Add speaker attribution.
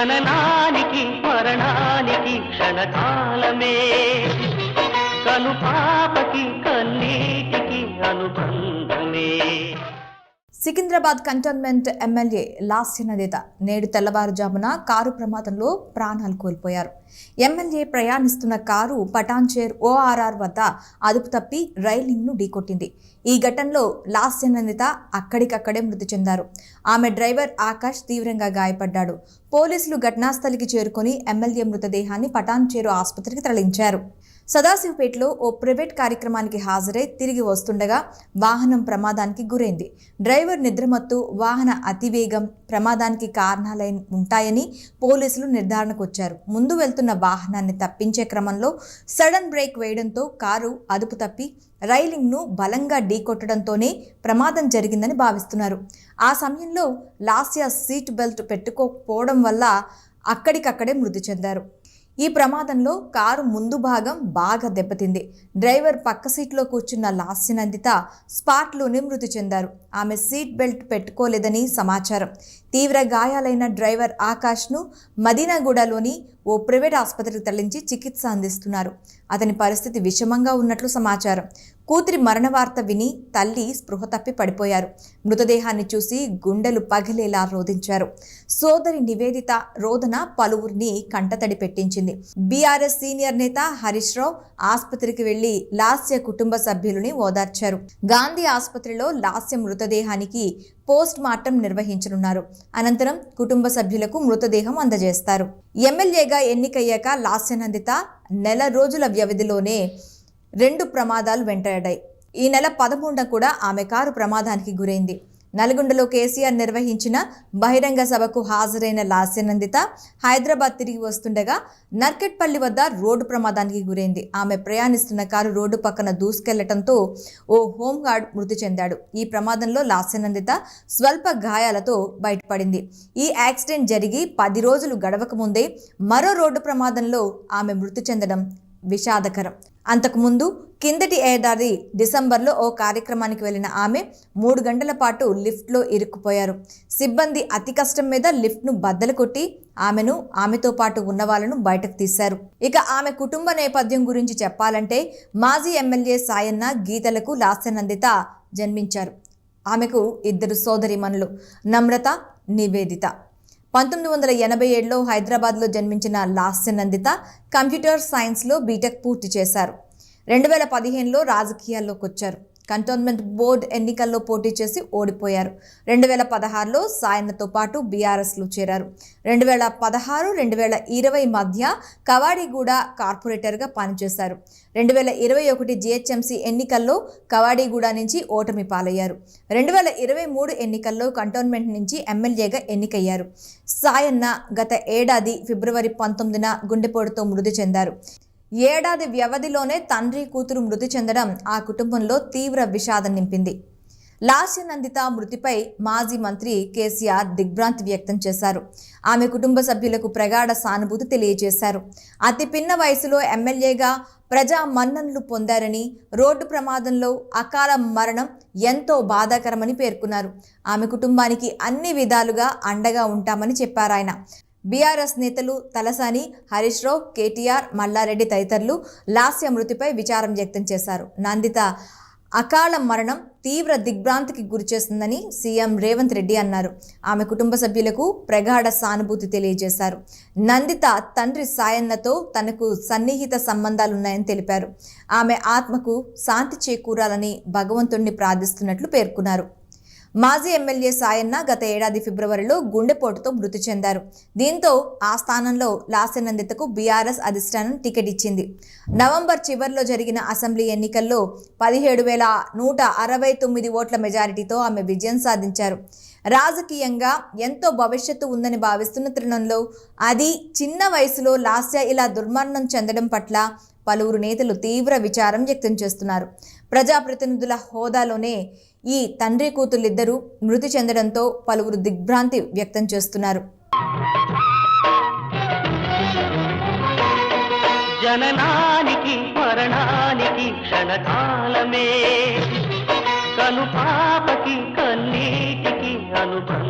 Speaker 1: జననానికి మరణానికి క్షణకాలమే. కను పాపకి కన్నీటికి అనుబంధం
Speaker 2: సికింద్రాబాద్ కంటోన్మెంట్ ఎమ్మెల్యే లాస్య నదేత నేడు తెల్లవారుజామున కారు ప్రమాదంలో ప్రాణాలు కోల్పోయారు. ఎమ్మెల్యే ప్రయాణిస్తున్న కారు పటాన్చేర్ ఓఆర్ఆర్ వద్ద అదుపు తప్పి రైలింగ్ను ఢీకొట్టింది. ఈ ఘటనలో లాస్య నేత అక్కడికక్కడే మృతి చెందారు. ఆమె డ్రైవర్ ఆకాష్ తీవ్రంగా గాయపడ్డాడు. పోలీసులు ఘటనాస్థలికి చేరుకొని ఎమ్మెల్యే మృతదేహాన్ని పటాన్చేరు ఆసుపత్రికి తరలించారు. సదాశివపేటలో ఓ ప్రైవేట్ కార్యక్రమానికి హాజరై తిరిగి వస్తుండగా వాహనం ప్రమాదానికి గురైంది. డ్రైవర్ నిద్రమత్తు వాహన అతివేగం ప్రమాదానికి కారణాలై ఉంటాయని పోలీసులు నిర్ధారణకు వచ్చారు ముందు వెళ్తున్న వాహనాన్ని తప్పించే క్రమంలో సడన్ బ్రేక్ వేయడంతో కారు అదుపు తప్పి రైలింగ్ను బలంగా ఢీకొట్టడంతోనే ప్రమాదం జరిగిందని భావిస్తున్నారు. ఆ సమయంలో లాస్యా సీట్ బెల్ట్ పెట్టుకోకపోవడం వల్ల అక్కడికక్కడే మృతి చెందారు. ఈ ప్రమాదంలో కారు ముందు భాగం బాగా దెబ్బతింది. డ్రైవర్ పక్క సీట్లో కూర్చున్న లాస్యనందిత స్పాట్లోనే మృతి చెందారు. ఆమె సీట్ బెల్ట్ పెట్టుకోలేదని సమాచారం. తీవ్ర గాయాలైన డ్రైవర్ ఆకాష్ను మదీనాగూడలోని ఓ ప్రైవేట్ ఆసుపత్రికి తరలించి చికిత్స అందిస్తున్నారు. అతని పరిస్థితి విషమంగా ఉన్నట్లు సమాచారం. కూతురి మరణ వార్త విని తల్లి స్పృహ తప్పి పడిపోయారు. మృతదేహాన్ని చూసి గుండెలు పగిలేలా రోధించారు. సోదరి నివేదిత రోదన పలువురిని కంటతడి పెట్టించింది. బీఆర్ఎస్ సీనియర్ నేత హరీష్ రావు ఆసుపత్రికి వెళ్ళి లాస్య కుటుంబ సభ్యులని ఓదార్చారు. గాంధీ ఆసుపత్రిలో లాస్య మృతదేహానికి పోస్ట్ మార్టం నిర్వహించనున్నారు. అనంతరం కుటుంబ సభ్యులకు మృతదేహం అందజేస్తారు. ఎమ్మెల్యేగా ఎన్నికయ్యాక లాస్యనందిత నెల రోజుల వ్యవధిలోనే రెండు ప్రమాదాలు వెంటాడాయి. ఈ నెల పదమూడున కూడా ఆమె కారు ప్రమాదానికి గురైంది. నల్గొండలో కేసీఆర్ నిర్వహించిన బహిరంగ సభకు హాజరైన లాస్యనందిత హైదరాబాద్ తిరిగి వస్తుండగా నర్కెట్పల్లి వద్ద రోడ్డు ప్రమాదానికి గురైంది. ఆమె ప్రయాణిస్తున్న కారు రోడ్డు పక్కన దూసుకెళ్ళటంతో ఓ హోంగార్డ్ మృతి చెందాడు. ఈ ప్రమాదంలో లాస్యనందిత స్వల్ప గాయాలతో బయటపడింది. ఈ యాక్సిడెంట్ జరిగి పది రోజులు గడవక ముందే మరో రోడ్డు ప్రమాదంలో ఆమె మృతి చెందడం విషాదకరం. అంతకుముందు కిందటి ఏడాది డిసెంబర్లో ఓ కార్యక్రమానికి వెళ్ళిన ఆమె మూడు గంటల పాటు లిఫ్ట్లో ఇరుక్కుపోయారు. సిబ్బంది అతి కష్టం మీద లిఫ్ట్ను బద్దలు కొట్టి ఆమెను ఆమెతో పాటు ఉన్న వాళ్ళను బయటకు తీశారు. ఇక ఆమె కుటుంబ నేపథ్యం గురించి చెప్పాలంటే మాజీ ఎమ్మెల్యే సాయన్న గీతలకు లాస్యనందిత జన్మించారు. ఆమెకు ఇద్దరు సోదరిమణులు. నమ్రత నివేదిత. పంతొమ్మిది వందల ఎనభై ఏడులో హైదరాబాద్లో జన్మించిన లాస్య నందిత కంప్యూటర్ సైన్స్లో బీటెక్ పూర్తి చేశారు. రెండు వేల పదిహేనులో రాజకీయాల్లోకి వచ్చారు కంటోన్మెంట్ బోర్డు ఎన్నికల్లో పోటీ చేసి ఓడిపోయారు. రెండు వేల పదహారులో సాయన్నతో పాటు బీఆర్ఎస్లో చేరారు. రెండు వేల పదహారు రెండు వేల ఇరవై మధ్య కవాడిగూడ కార్పొరేటర్గా పనిచేశారు. రెండు వేల ఇరవై ఒకటి జిహెచ్ఎంసీ ఎన్నికల్లో కవాడిగూడ నుంచి ఓటమి పాలయ్యారు. రెండు వేల ఇరవై మూడు ఎన్నికల్లో కంటోన్మెంట్ నుంచి ఎమ్మెల్యేగా ఎన్నికయ్యారు. సాయన్న గత ఏడాది ఫిబ్రవరి పంతొమ్మిదిన గుండెపోటుతో మృతి చెందారు. ఏడాది వ్యవధిలోనే తండ్రి కూతురు మృతి చెందడం ఆ కుటుంబంలో తీవ్ర విషాదం నింపింది. లాస్య నందిత మృతిపై మాజీ మంత్రి కేసీఆర్ దిగ్భ్రాంతి వ్యక్తం చేశారు. ఆమె కుటుంబ సభ్యులకు ప్రగాఢ సానుభూతి తెలియజేశారు. అతి పిన్న వయసులో ఎమ్మెల్యేగా ప్రజా మన్ననలు పొందారని రోడ్డు ప్రమాదంలో అకాల మరణం ఎంతో బాధాకరమని పేర్కొన్నారు. ఆమె కుటుంబానికి అన్ని విధాలుగా అండగా ఉంటామని చెప్పారాయన. బీఆర్ఎస్ నేతలు తలసాని హరీష్ రావు కేటీఆర్ మల్లారెడ్డి తదితరులు లాస్య మృతిపై విచారం వ్యక్తం చేశారు. నందిత అకాల మరణం తీవ్ర దిగ్భ్రాంతికి గురిచేస్తుందని సీఎం రేవంత్ రెడ్డి అన్నారు. ఆమె కుటుంబ సభ్యులకు ప్రగాఢ సానుభూతి తెలియజేశారు. నందిత తండ్రి సాయన్నతో తనకు సన్నిహిత సంబంధాలున్నాయని తెలిపారు. ఆమె ఆత్మకు శాంతి చేకూరాలని భగవంతుణ్ణి ప్రార్థిస్తున్నట్లు పేర్కొన్నారు. మాజీ ఎమ్మెల్యే సాయన్న గత ఏడాది ఫిబ్రవరిలో గుండెపోటుతో మృతి చెందారు. దీంతో ఆ స్థానంలో లాసెనందితకు బీఆర్ఎస్ అధిష్టానం టికెట్ ఇచ్చింది. నవంబర్ చివరిలో జరిగిన అసెంబ్లీ ఎన్నికల్లో పదిహేడు వేల నూట అరవై తొమ్మిది ఓట్ల మెజారిటీతో ఆమె విజయం సాధించారు. రాజకీయంగా ఎంతో భవిష్యత్తు ఉందని భావిస్తున్న తరుణంలో అది చిన్న వయసులో లాస్య ఇలా దుర్మరణం చెందడం పట్ల పలువురు నేతలు తీవ్ర విచారం వ్యక్తం చేస్తున్నారు. ప్రజాప్రతినిధుల హోదాలోనే ఈ తండ్రి కూతుళ్ళిద్దరూ మృతి చెందడంతో పలువురు దిగ్భ్రాంతి వ్యక్తం చేస్తున్నారు.
Speaker 1: జననానికి మరణానికి క్షణకాలమే. కను పాపకి కన్నీటికి అనుబంధమే